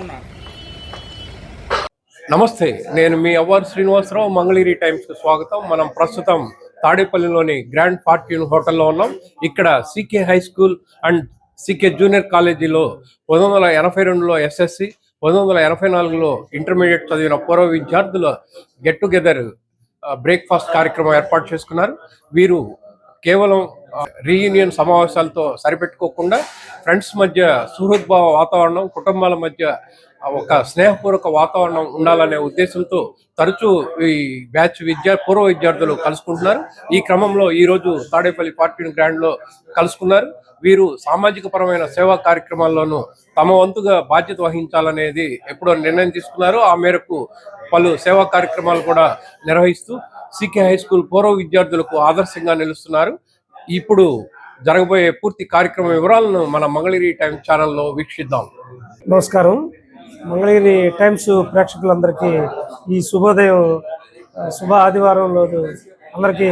ఉన్నా నమస్తే నేను మీ అవ్వారు శ్రీనివాసరావు మంగళగిరి టైమ్స్ స్వాగతం. మనం ప్రస్తుతం తాడేపల్లిలోని గ్రాండ్ ఫార్ట్యూన్ హోటల్లో ఉన్నాం. ఇక్కడ CK high school and CK junior కాలేజీలో పంతొమ్మిది వందల ఎనభై రెండులో ఎస్ఎస్సి పంతొమ్మిది వందల ఎనభై నాలుగులో ఇంటర్మీడియట్ చదివిన పూర్వ విద్యార్థుల గెట్ టుగెదర్ బ్రేక్ఫాస్ట్ కార్యక్రమం ఏర్పాటు చేసుకున్నారు. వీరు కేవలం రీయూనియన్ సమావేశాలతో సరిపెట్టుకోకుండా ఫ్రెండ్స్ మధ్య సుహృద్భావ వాతావరణం కుటుంబాల మధ్య ఒక స్నేహపూర్వక వాతావరణం ఉండాలనే ఉద్దేశంతో తరచూ ఈ బ్యాచ్ విద్యా పూర్వ విద్యార్థులు కలుసుకుంటున్నారు. ఈ క్రమంలో ఈ రోజు తాడేపల్లి పార్టీ గ్రాండ్లో కలుసుకున్నారు. వీరు సామాజిక పరమైన సేవా కార్యక్రమాల్లోనూ తమ వంతుగా బాధ్యత వహించాలనేది ఎప్పుడో నిర్ణయం తీసుకున్నారు. ఆ మేరకు పలు సేవా కార్యక్రమాలు కూడా నిర్వహిస్తూ సికే హై స్కూల్ పూర్వ విద్యార్థులకు ఆదర్శంగా నిలుస్తున్నారు. ఇప్పుడు జరగబోయే పూర్తి కార్యక్రమ వివరాలను మన మంగళగిరి టైమ్స్ ఛానల్లో వీక్షిద్దాం. నమస్కారం. మంగళగిరి టైమ్స్ ప్రేక్షకులందరికీ ఈ శుభోదయం శుభ ఆదివారం రోజు అందరికీ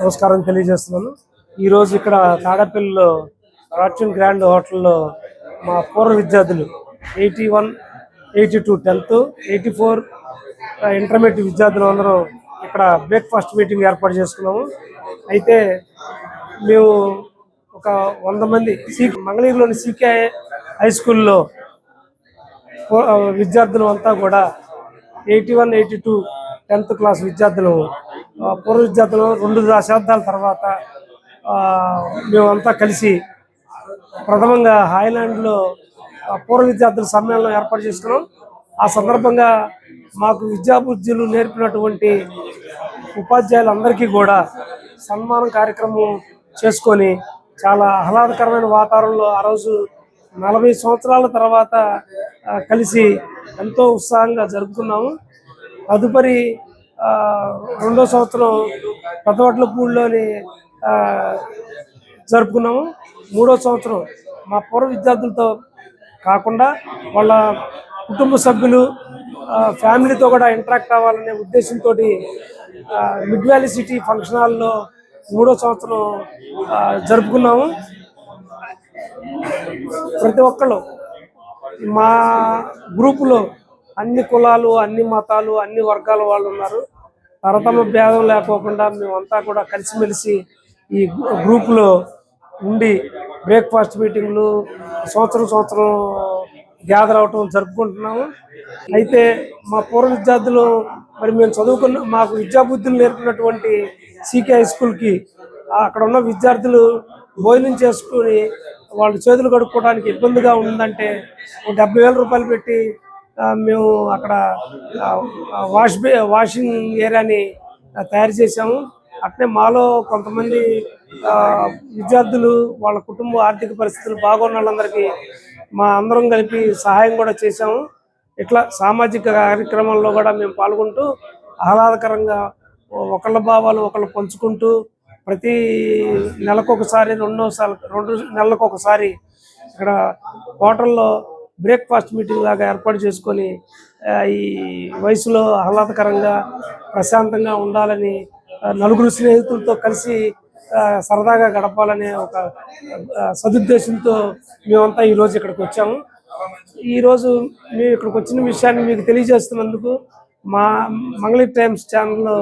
నమస్కారం తెలియజేస్తున్నాను. ఈరోజు ఇక్కడ తాడపల్లిలో ఫార్చ్యూన్ గ్రాండ్ హోటల్లో మా పూర్వ విద్యార్థులు eighty one eighty two tenth eighty four intermediate విద్యార్థులు అందరూ ఇక్కడ బ్రేక్ఫాస్ట్ మీటింగ్ ఏర్పాటు చేసుకున్నాము. అయితే మేము ఒక వంద మంది సీ మంగళగిరిలోని సీకే హై స్కూల్లో విద్యార్థులు అంతా కూడా eighty one eighty two tenth class విద్యార్థులు పూర్వ విద్యార్థులు రెండు దశాబ్దాల తర్వాత మేమంతా కలిసి ప్రథమంగా హాయ్లాండ్లో పూర్వ విద్యార్థుల సమ్మేళనం ఏర్పాటు చేసుకున్నాం. ఆ సందర్భంగా మాకు విద్యాబుద్ధులు నేర్పినటువంటి ఉపాధ్యాయులందరికీ కూడా సన్మానం కార్యక్రమం చేసుకొని చాలా ఆహ్లాదకరమైన వాతావరణంలో ఆ రోజు నలభై సంవత్సరాల తర్వాత కలిసి ఎంతో ఉత్సాహంగా జరుపుకున్నాము. తదుపరి రెండో సంవత్సరం పెద్దవట్లపూడిలోని జరుపుకున్నాము. మూడో సంవత్సరం మా పూర్వ విద్యార్థులతో కాకుండా వాళ్ళ కుటుంబ సభ్యులు ఫ్యామిలీతో కూడా ఇంటరాక్ట్ అవ్వాలనే ఉద్దేశంతో మిడ్ వ్యాలీ సిటీ ఫంక్షన్ హాల్లో మూడో సంవత్సరం జరుపుకున్నాము. ప్రతి ఒక్కళ్ళు మా గ్రూపులో అన్ని కులాలు అన్ని మతాలు అన్ని వర్గాల వాళ్ళు ఉన్నారు. తరతమ భేదం లేకోకుండా మేమంతా కూడా కలిసిమెలిసి ఈ గ్రూపులో ఉండి బ్రేక్ఫాస్ట్ మీటింగ్లు సంవత్సరం సంవత్సరం గ్యాదర్ అవటం జరుపుకుంటున్నాము. అయితే మా పూర్వ విద్యార్థులు మరి మేము చదువుకున్న మాకు విద్యాబుద్ధులు నేర్పినటువంటి సీకే హై స్కూల్కి అక్కడ ఉన్న విద్యార్థులు భోజనం చేసుకుని వాళ్ళు చేతులు కడుక్కోవడానికి ఇబ్బందిగా ఉందంటే డెబ్బై వేల రూపాయలు పెట్టి మేము అక్కడ వాష్ బే వాషింగ్ ఏరియాని తయారు చేసాము అట్నే మాలో కొంతమంది విద్యార్థులు వాళ్ళ కుటుంబ ఆర్థిక పరిస్థితులు బాగున్న వాళ్ళందరికీ మా అందరం కలిపి సహాయం కూడా చేశాము. ఇట్లా సామాజిక కార్యక్రమాల్లో కూడా మేము పాల్గొంటూ ఆహ్లాదకరంగా ఒకళ్ళ భావాలు ఒకళ్ళు పంచుకుంటూ ప్రతి నెలకొకసారి రెండో సార్ రెండు నెలలకు ఒకసారి ఇక్కడ హోటల్లో బ్రేక్ఫాస్ట్ మీటింగ్ లాగా ఏర్పాటు చేసుకొని ఈ వయసులో ఆహ్లాదకరంగా ప్రశాంతంగా ఉండాలని నలుగురు స్నేహితులతో కలిసి సరదాగా గడపాలనే ఒక సదుద్దేశంతో మేమంతా ఈరోజు ఇక్కడికి వచ్చాము. ఈరోజు మేము ఇక్కడికి వచ్చిన విషయాన్ని మీకు తెలియజేస్తున్నందుకు మా మంగళీ టైమ్స్ ఛానల్లో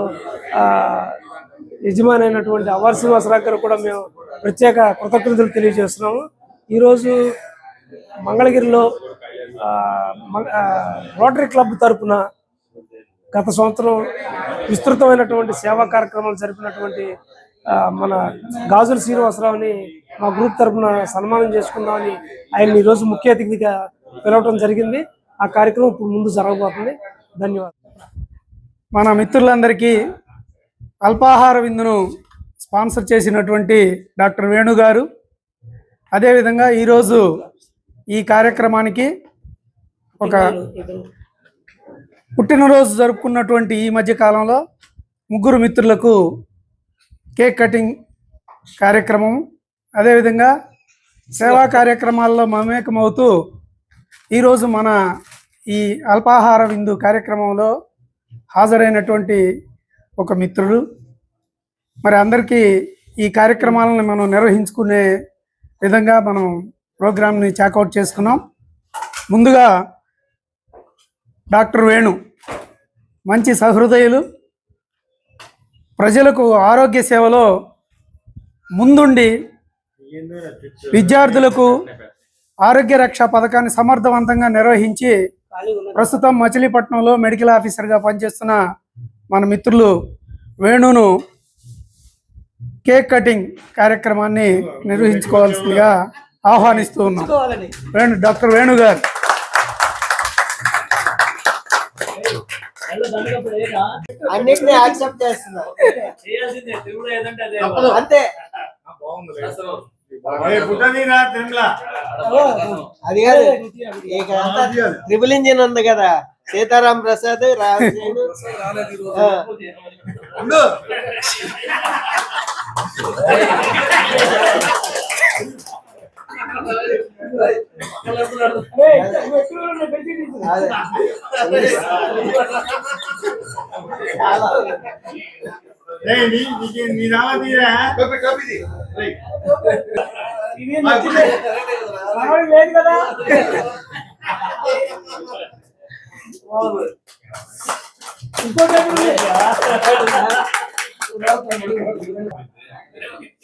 యజమాని అయినటువంటి అవార్ శ్రీనివాసరావు గారు కూడా మేము ప్రత్యేక కృతజ్ఞతలు తెలియజేస్తున్నాము. ఈరోజు మంగళగిరిలో రోటరీ క్లబ్ తరపున గత సంవత్సరం విస్తృతమైనటువంటి సేవా కార్యక్రమాలు జరిపినటువంటి మన గాజుల శ్రీనివాసరావుని మా గ్రూప్ తరపున సన్మానం చేసుకుందామని ఆయన ఈరోజు ముఖ్య అతిథిగా పిలవటం జరిగింది. ఆ కార్యక్రమం ఇప్పుడు ముందు జరగబోతుంది. ధన్యవాదాలు. మన మిత్రులందరికీ అల్పాహార విందును స్పాన్సర్ చేసినటువంటి డాక్టర్ వేణు గారు. అదేవిధంగా ఈరోజు ఈ కార్యక్రమానికి ఒక పుట్టినరోజు జరుపుకున్నటువంటి ఈ మధ్య కాలంలో ముగ్గురు మిత్రులకు కేక్ కటింగ్ కార్యక్రమం. అదేవిధంగా సేవా కార్యక్రమాల్లో మమేకమవుతూ ఈరోజు మన ఈ అల్పాహార విందు కార్యక్రమంలో హాజరైనటువంటి ఒక మిత్రుడు. మరి అందరికీ ఈ కార్యక్రమాలను మనం నిర్వహించుకునే విధంగా మనం ప్రోగ్రామ్ని చాకౌట్ చేసుకున్నాం. ముందుగా డాక్టర్ వేణు మంచి సహృదయులు ప్రజలకు ఆరోగ్య సేవలో ముందుండి విద్యార్థులకు ఆరోగ్య రక్ష పథకాన్ని సమర్థవంతంగా నిర్వహించి ప్రస్తుతం మచిలీపట్నంలో మెడికల్ ఆఫీసర్గా పనిచేస్తున్న మన మిత్రులు వేణును కేక్ కటింగ్ కార్యక్రమాన్ని నిర్వహించుకోవాల్సిందిగా ఆహ్వానిస్తూ ఉన్నాం. వేణు డాక్టర్ వేణు గారు అన్నిటిని యాక్సెప్ట్ చేస్తున్నారు. అంతే. అది కాదు. ఇక ట్రిపుల్ ఇంజిన్ ఉంది కదా. సీతారాం ప్రసాద్ రాజేను ఆ. అదే.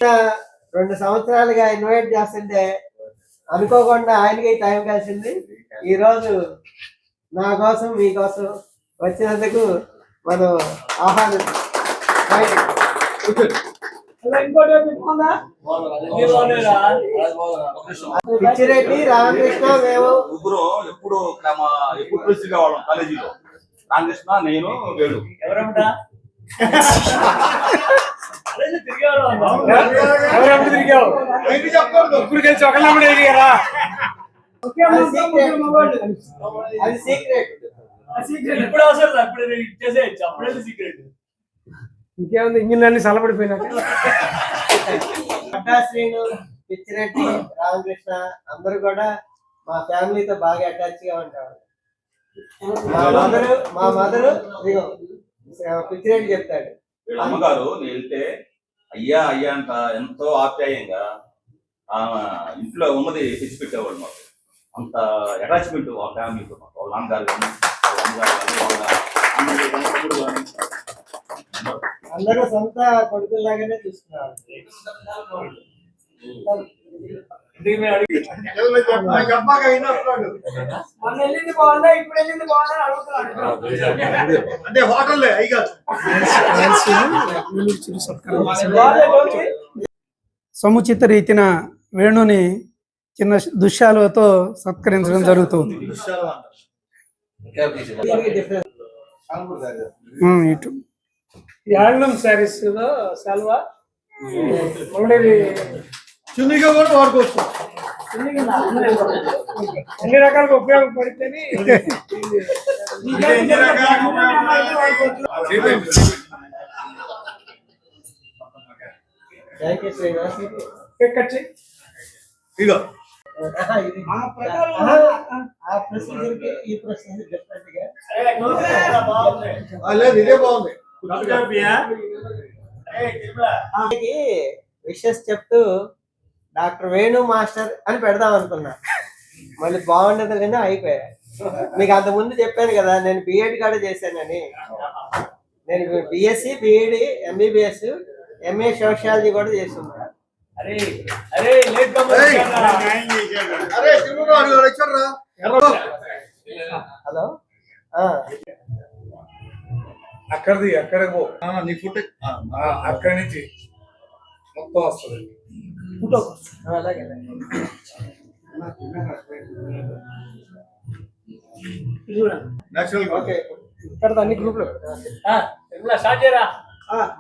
చాలా. రెండు సంవత్సరాలుగా ఇన్వైట్ చేస్తుంటే అనుకోకుండా ఆయనకి టైం కలిసింది. ఈ రోజు నా కోసం మీకోసం వచ్చినందుకు మనం ఆహ్వానం. పిచ్చిరెడ్డి రామకృష్ణ మేము ముగ్గురు ఎప్పుడు క్రమ ఎప్పుడు కలిసి కావడం కాలేజీలో. రామకృష్ణ నేను వేణు అది సీక్రెట్ ఇంకేముంది ఇంజిన్ అన్ని చల్లబడిపోయినాక పడ్డా శ్రీను పిచ్చిరెడ్డి రామకృష్ణ అందరూ కూడా మా ఫ్యామిలీతో బాగా అటాచ్గా ఉంటారు. మా మదరు మా మదరు పిచ్చిరెడ్డి చెప్తాడు. అమ్మగారు నేను వెళ్తే అయ్యా అయ్యా అంట ఎంతో ఆప్యాయంగా ఆ ఇంట్లో ఉన్నది తెచ్చి పెట్టేవాళ్ళు మాకు. అంత అటాచ్మెంట్ ఆ ఫ్యామిలీతో మాకు. వాళ్ళ నాన్నగారు కానీ వాళ్ళ అమ్మగారు కానీ వాళ్ళ అన్నయ్య కానీ తమ్ముడు కానీ. అందరూ సొంత కొడుకుల్లాగానే చూస్తున్నారు. అంటే హోటల్ సముచిత రీతిన వేణుని చిన్న దుశ్శాలతో సత్కరించడం జరుగుతుంది. ఇటు. శారీస్లో చున్నీగా కూడా వాడుకోవచ్చు. అన్ని రకాలుగా ఉపయోగపడితేనే ఇది ఆ ప్రొసీజర్కి ఈ ప్రొసీజర్ డిఫరెంట్గా. లేదు ఇదే బాగుంది. విషెస్ చెప్తూ డాక్టర్ వేణు మాస్టర్ అని పెడదాం అనుకున్నా. మళ్ళీ బాగుండదు కానీ అయిపోయా. మీకు అంత ముందు చెప్పాను కదా నేను బిఎడ్ కూడా చేశానని. నేను BSc BEd MBBS MA sociology కూడా చేస్తున్నా. హలో? అక్కడిది అక్కడ పో. ఆ, నీ ఫుట్ అక్కడి నుంచి. మొత్తం వస్తుంది. ఆ, అలాగే నేచురల్ ఓకే. పెడతా అన్ని గ్రూప్లో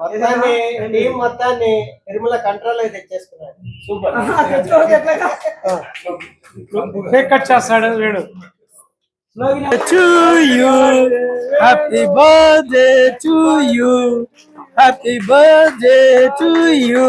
మొత్తాన్ని టీం మొత్తాన్ని తిరుమల కంట్రోల్ అయితే తెచ్చేసుకున్నాను కేక్ కట్ చేస్తాడు వీడు. to you. Happy birthday to you. Happy birthday to you.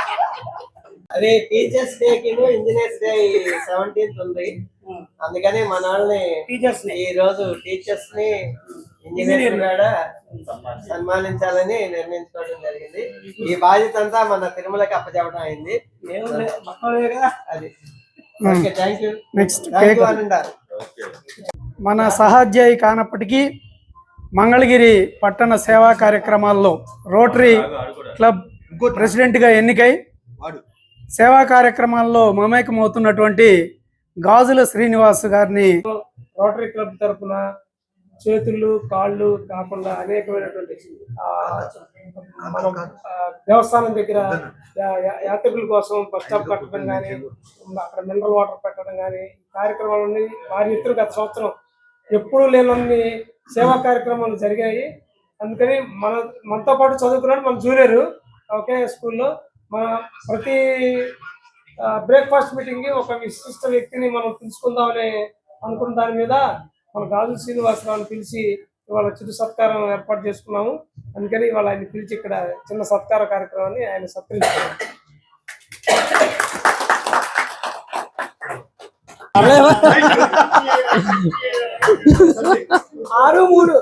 అదే టీచర్స్ డే కి ఇంజనీర్స్ డే సెవెంటీన్త్ ఉంది. అందుకని మన వాళ్ళని టీచర్స్ ఈ రోజు టీచర్స్ని ఇంజనీర్స్ కూడా సన్మానించాలని నిర్ణయించుకోవడం జరిగింది. ఈ బాధ్యత అంతా మన తిరుమలకి అప్పచెప్పడం అయింది. అది. థ్యాంక్ యూ నెక్స్ట్ మన సహాధ్యాయి కానప్పటికీ మంగళగిరి పట్టణ సేవా కార్యక్రమాల్లో రోటరీ క్లబ్ ప్రెసిడెంట్గా ఎన్నికై సేవా కార్యక్రమాల్లో మమేకమవుతున్నటువంటి గాజుల శ్రీనివాస్ గారిని రోటరీ క్లబ్ తరఫున చేతులు కాళ్ళు కాకుండా అనేకమైనటువంటి మనం దేవస్థానం దగ్గర యాత్రికుల కోసం బస్ స్టాప్ కట్టడం కానీ అక్కడ మినరల్ వాటర్ పెట్టడం కానీ కార్యక్రమాలన్నీ వారి ఇద్దరు గత సంవత్సరం ఎప్పుడూ లేనన్ని సేవా కార్యక్రమాలు జరిగాయి. అందుకని మన మనతో పాటు చదువుకున్నాడు మన జూనియర్ ఓకే స్కూల్లో మన ప్రతి బ్రేక్ఫాస్ట్ మీటింగ్కి ఒక విశిష్ట వ్యక్తిని మనం పిలుచుకుందామని అనుకున్న దాని మీద మన గాజు శ్రీనివాసరావుని పిలిచి ఇవాళ చిరు సత్కారం ఏర్పాటు చేసుకున్నాము. అందుకని ఇవాళ ఆయన పిలిచి ఇక్కడ చిన్న సత్కార కార్యక్రమాన్ని ఆయన సత్కరించుకున్నాం ఆరు మూడు.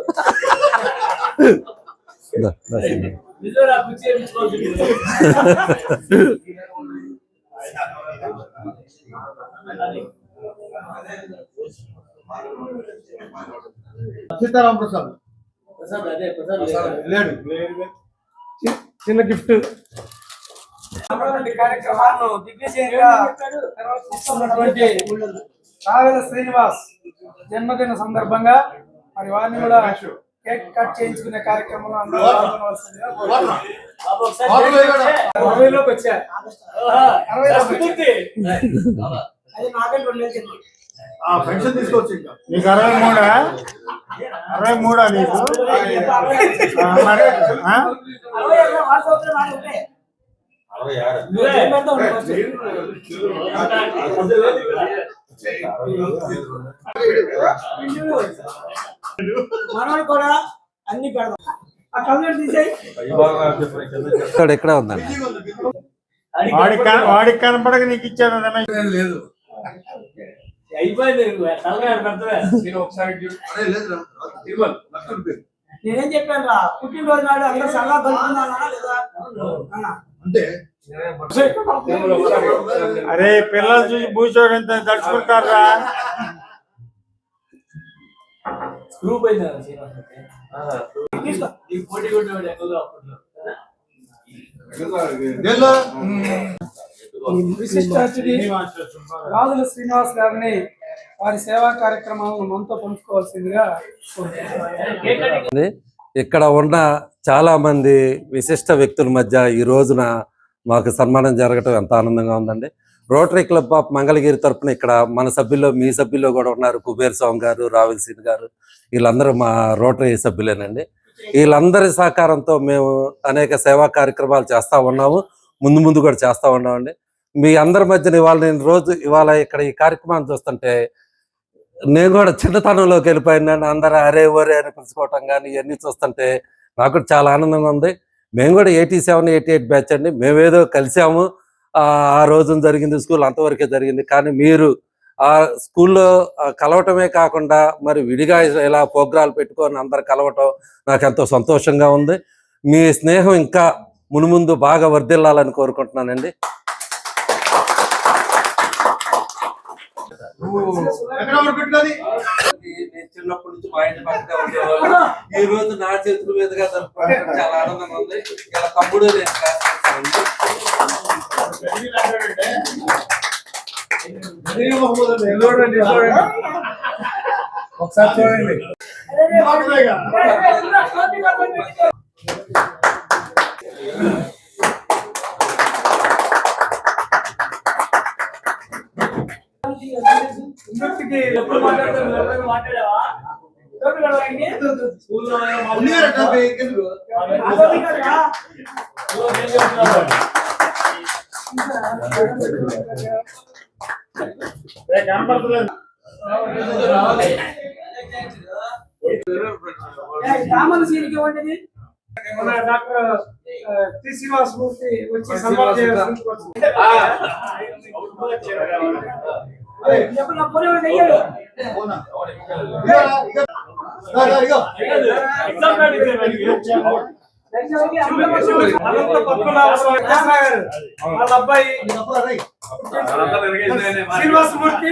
సీతారాం ప్రసాద్. లేడు. చిన్న గిఫ్ట్. కార్యక్రమాలను దిగ్విజయంగా నిర్వహిస్తున్నటువంటి రావెల శ్రీనివాస్ జన్మదిన సందర్భంగా మరి వారిని కూడా కేక్ కట్ చేయించుకునే కార్యక్రమంలో అందరూ పెన్షన్ తీసుకోవచ్చు ఇంకా నీకు అరవై మూడా అరవై మూడా నీకు ఆ, మరి ఆ? మనోడు కూడా అన్ని పెడదాం ఆ కమ్యూనిటీ తీసేయి ఇక్కడ ఎక్కడ ఉందండి వాడికి కన- వాడికి కనపడక నీకు ఇచ్చాను అదన్నా. అయిపోయింది పెడతావే నేను ఒకసారి చూడు. అరే లేదురా తిరుమల లక్ష రూపాయలు నేనేం చెప్పాను రా పుట్టినరోజు నాడు అందరూ సలహా కలుపుకున్నానా లేదా. అంటే అరే పిల్లలు చూసి భూచోడు ఎంత తడుచుకుంటారా రాజుల శ్రీనివాస్ గారిని వారి సేవా కార్యక్రమాలను మనతో పంచుకోవాల్సిందిగా. ఇక్కడ ఉన్న చాలా మంది విశిష్ట వ్యక్తుల మధ్య ఈ రోజున మాకు సన్మానం జరగటం ఎంత ఆనందంగా ఉందండి. రోటరీ క్లబ్ ఆఫ్ మంగళగిరి తరపున ఇక్కడ మన సభ్యుల్లో మీ సభ్యుల్లో కూడా ఉన్నారు కుబేర్ స్వామి గారు రావిల్ సింగ్ గారు. వీళ్ళందరూ మా రోటరీ సభ్యులేనండి. వీళ్ళందరి సహకారంతో మేము అనేక సేవా కార్యక్రమాలు చేస్తా ఉన్నాము. ముందు ముందు కూడా చేస్తా ఉన్నామండి. మీ అందరి మధ్యన ఇవాళ నేను రోజు ఇవాళ ఇక్కడ ఈ కార్యక్రమాన్ని చూస్తుంటే నేను కూడా చిన్నతనంలోకి వెళ్ళిపోయినాను అందరూ అరే ఒరే అని పిలుచుకోవటం కానీ ఇవన్నీ చూస్తుంటే నాకు చాలా ఆనందంగా ఉంది. మేము కూడా eighty seven eighty eight batch అండి. మేమేదో కలిసాము. ఆ ఆ రోజున జరిగింది స్కూల్ అంతవరకే జరిగింది. కానీ మీరు ఆ స్కూల్లో కలవటమే కాకుండా మరి విడిగా ఇలా ప్రోగ్రాలు పెట్టుకొని అందరు కలవటం నాకు ఎంతో సంతోషంగా ఉంది. మీ స్నేహం ఇంకా మునుముందు బాగా వర్ధిల్లాలని కోరుకుంటున్నానండి. చిన్నప్పటి నుంచి మా ఇంటి పక్కనే ఉండేవాళ్ళు ఈ రోజు నా చేతుల మీదుగా జరుపుకోవడం చాలా ఆనందంగా ఉంది ఇలా తమ్ముడు నేను ఒకసారి చూడండి ఇంకొకటికి ఎప్పుడు రామన్ సీనికి ఇవ్వండి మన డాక్టర్ టి శ్రీనివాస్ మూర్తి వచ్చి సన్మానం వాళ్ళ అబ్బాయి Srinivasamurthy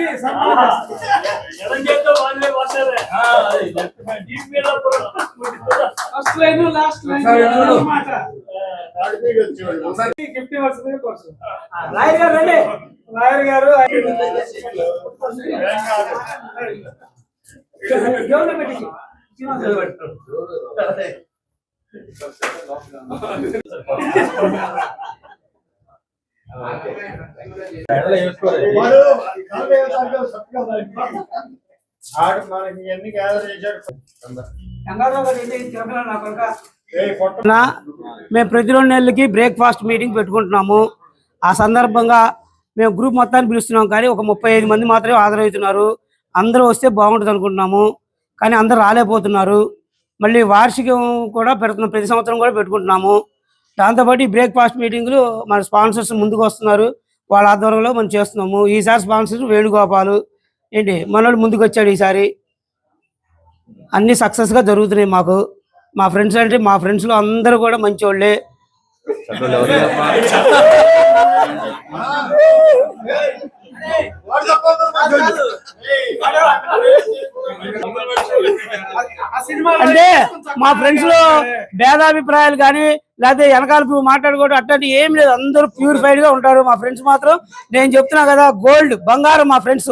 first line last line. అన్నమాట గిఫ్ట్ ఇవ్వాల్సింది కోసం లాయర్ గారు రండి లాయర్ గారు ఆడు మనకి ఎన్ని గ్యాదర్ చేశాడు గంగారావు గారు నా మేము ప్రతి రెండు నెలలకి బ్రేక్ఫాస్ట్ మీటింగ్ పెట్టుకుంటున్నాము. ఆ సందర్భంగా మేము గ్రూప్ మొత్తాన్ని పిలుస్తున్నాం కానీ ఒక ముప్పై ఐదు మంది మాత్రమే హాజరవుతున్నారు. అందరూ వస్తే బాగుంటుంది అనుకుంటున్నాము కానీ అందరూ రాలేకపోతున్నారు. మళ్ళీ వార్షికం కూడా పెడుతున్నాం ప్రతి సంవత్సరం కూడా పెట్టుకుంటున్నాము. దాంతోపాటు ఈ బ్రేక్ఫాస్ట్ మీటింగ్లు మన స్పాన్సర్స్ ముందుకు వస్తున్నారు. వాళ్ళ ఆధ్వర్యంలో మనం చేస్తున్నాము. ఈసారి స్పాన్సర్ వేణుగోపాలు. ఏంటి? మనోళ్ళు ముందుకు వచ్చాడు ఈసారి. అన్ని సక్సెస్గా జరుగుతున్నాయి మాకు. మా ఫ్రెండ్స్ అంటే మా ఫ్రెండ్స్లో అందరూ కూడా మంచి వాళ్ళే అంటే మా ఫ్రెండ్స్లో భేదాభిప్రాయాలు కానీ లేకపోతే వెనకాల మాట్లాడుకోవడం అట్లాంటి ఏం లేదు. అందరూ ప్యూరిఫైడ్గా ఉంటారు. మా ఫ్రెండ్స్ మాత్రం నేను చెప్తున్నా కదా గోల్డ్ బంగారం మా ఫ్రెండ్స్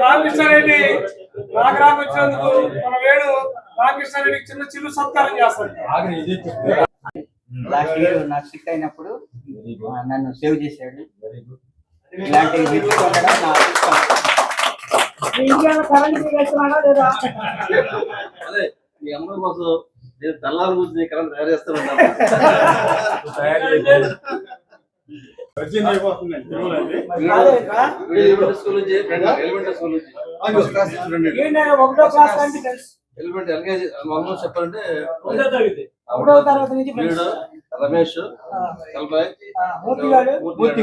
రామకృష్ణారెడ్డి రాగరాకు వచ్చినందుకు మన వేణు రామకృష్ణారెడ్డికి చిన్న చిల్లు సత్కారం చేస్తాడు. లాస్ట్ ఇయర్ నాకు సిక్ అయినప్పుడు నన్ను సేవ్ చేశాడు. ఇలాంటి నా అదృష్టం. నేను తెల్లారి గురించి నీ కరెంట్ తయారు చేస్తాను పరిచయం అయిపోతుంది తిరుమలది. ఎలిమెంటరీ స్కూల్ నుంచి. ఎలిమెంటరీ స్కూల్ నుంచి. ఏంటంటే ఒకటో క్లాస్ అంటే తెలుసు. ఎలిమెంటరీ ఎల్కేజీ చెప్పాలంటే వీడు. రమేష్ కల్బాయ్ మూర్తి గారు. మూర్తి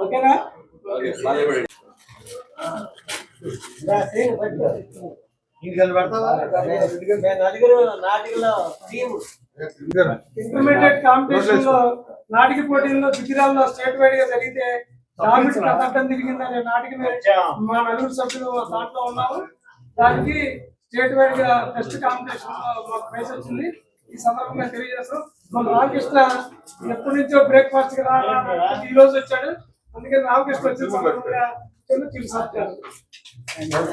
ఓకేనా ఓకే, బాగా నలుగురు నాటికలో టీము ఇంటర్మీడియట్ కాంపిటీషన్లో నాటిక పోటీల్లో గుజరాల్లో స్టేట్ వైడ్గా జరిగితే ప్రతాపం తిరిగిందనే నాటిక మా నలుగురు సభ్యులు దాంట్లో ఉన్నాము దానికి స్టేట్ వైడ్గా ఫస్ట్ కాంపిటీషన్ మాకు ప్రైజ్ వచ్చింది. ఈ సందర్భంగా తెలియజేస్తాం మన రామకృష్ణ ఎప్పటి నుంచో బ్రేక్ఫాస్ట్కి ఈ రోజు వచ్చాడు. అందుకని రామకృష్ణ వచ్చిన సందర్భంగా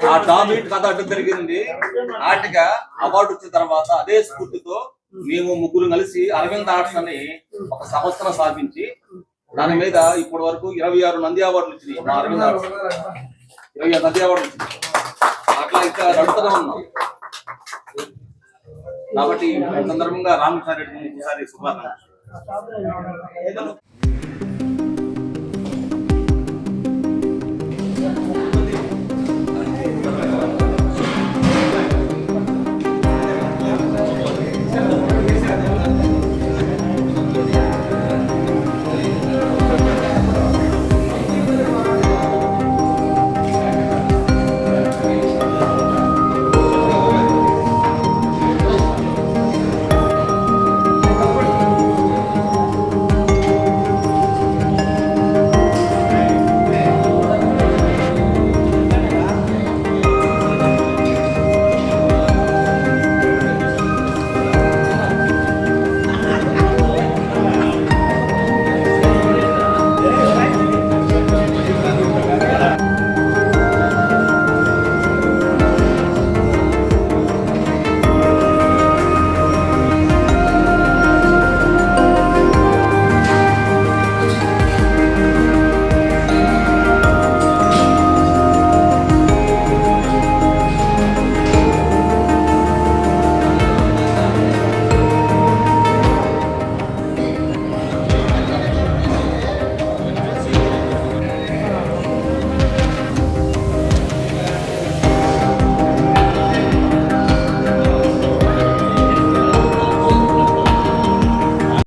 ఆ డామిట్ కథ అడ్డు జరిగింది నాటిక అవార్డు వచ్చిన తర్వాత అదే స్ఫూర్తితో మేము ముగ్గురు కలిసి అరవింద్ ఆర్ట్స్ అని ఒక సంస్థను స్థాపించి దాని మీద ఇప్పటి వరకు ఇరవై ఆరు నంది అవార్డులు వచ్చినాయి మా అరవింద్ ఇరవై ఆరు నంది అవార్డులు వచ్చినాయి అట్లా ఇంకా నడుపుతూనే ఉన్నాం. కాబట్టి సందర్భంగా రామకృష్ణారెడ్డి ఒకసారి శుభాకాంక్షలు.